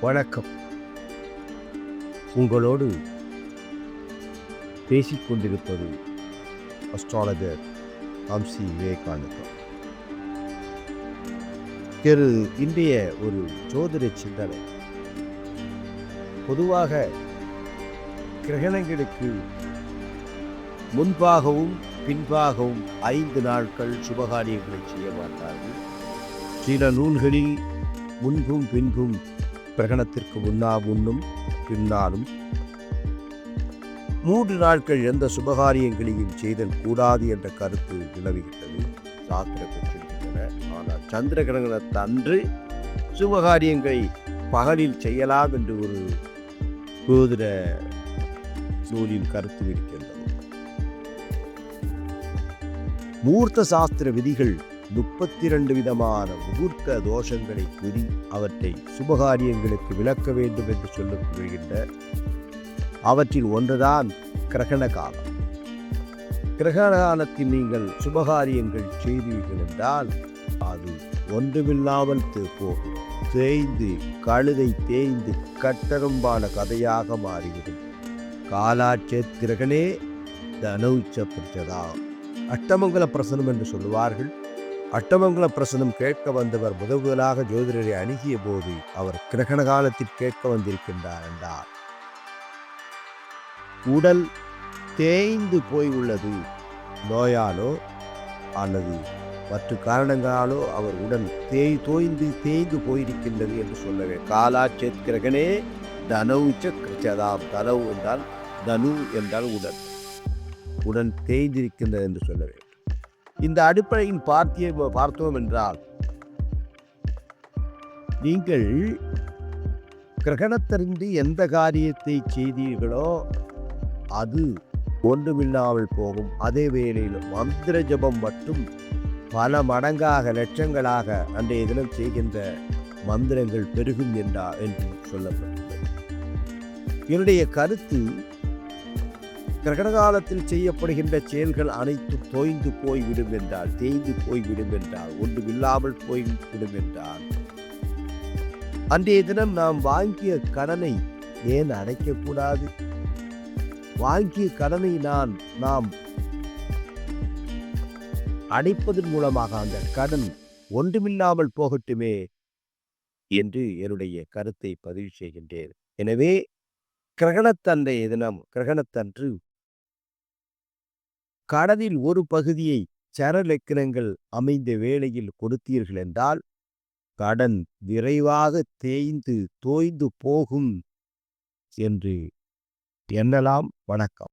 வணக்கம். உங்களோடு பேசிக் கொண்டிருப்பது அஸ்ட்ராலஜர் அம்சி விவேகானந்தம். திரு இன்றைய ஒரு ஜோதிட சிந்தனை. பொதுவாக கிரகணங்களுக்கு முன்பாகவும் பின்பாகவும் ஐந்து நாட்கள் சுபகாரியங்களை செய்ய மாட்டார்கள். சில நூல்களில் முன்பும் பின்பும் பிரகணத்திற்கு முன்னா உண்ணும் பின்னாலும். மூன்று நாட்கள் எந்த சுபகாரியங்களையும் செய்தல் கூடாது என்ற கருத்து நிலவுகின்றது. சாஸ்திர பெற்றிருக்கின்றன. ஆனால் சந்திர கிரகணத்தன்று சுபகாரியங்களை பகலில் செய்யலாம் என்று ஒரு ஜோதிட நூலின் கருத்து இருக்கின்றது. மூர்த்த சாஸ்திர விதிகள் முப்பத்தி இரண்டு விதமான முகூர்த்த தோஷங்களை கூறி அவற்றை சுபகாரியங்களுக்கு விளக்க வேண்டும் என்று சொல்லப்படுகின்ற அவற்றில் ஒன்றுதான் கிரகண காலம் கிரகண காலத்தில் நீங்கள் சுபகாரியங்கள் செய்தீர்கள் என்றால் அது ஒன்றுமில்லாமல் போகும். தேய்ந்து கழுதை தேய்ந்து கட்டரும்பான கதையாக மாறிவிடும். காலாட்சேத்திரகனே தனௌச்ச பிரச்சதா அட்டமங்கல பிரசனம் என்று சொல்லுவார்கள். அட்டமங்கல பிரசனம் கேட்க வந்தவர் முதல் முதலாக ஜோதிடரை அணுகிய போது அவர் கிரகண காலத்தில் கேட்க வந்திருக்கின்றார் என்றார். உடல் தேய்ந்து போய் உள்ளது நோயாலோ அல்லது மற்ற காரணங்களாலோ அவர் உடல் தேய் தோய்ந்து தேய்ந்து போயிருக்கின்றது என்று சொல்லவே. காலாச்சேத் கிரகனே தனவுச்ச கிருச்சதாம் தனவு என்றால் தனு என்றால் உடல். உடன் தேய்ந்திருக்கின்றது என்று சொல்லவே. இந்த அடிப்படையில் பார்த்திய பார்த்தோம் என்றால் நீங்கள் கிரகணத்திலிருந்து எந்த காரியத்தை செய்தீர்களோ அது ஒன்றுமில்லாமல் போகும். அதே வேளையில் மந்திர ஜபம் மட்டும் பல மடங்காக லட்சங்களாக அன்றைய தினம் செய்கின்ற மந்திரங்கள் பெருகும் என்றா என்று சொல்லப்பட்டுள்ளது என்னுடைய கருத்து கிரகண காலத்தில் செய்யப்படுகின்ற செயல்கள் அனைத்தும் தோய்ந்து போய்விடும் என்றால் தேய்ந்து போய்விடும் என்றால் ஒன்றுமில்லாமல் போய்விடும் என்றால் அன்றைய தினம் நாம் வாங்கிய கடனை ஏன் அடைக்கக்கூடாது? வாங்கிய கடனை நான் நாம் அடைப்பதன் மூலமாக அந்த கடன் ஒன்றுமில்லாமல் போகட்டுமே என்று என்னுடைய கருத்தை பதிவு செய்கின்றேன். எனவே கிரகணத்தன்றைய தினம் கிரகணத்தன்று கடலில் ஒரு பகுதியை சரலக்கிரங்கள் அமைந்த வேளையில் கொடுத்தீர்கள் என்றால் கடன் விரைவாக தேய்ந்து தோய்ந்து போகும் என்று எண்ணலாம். வணக்கம்.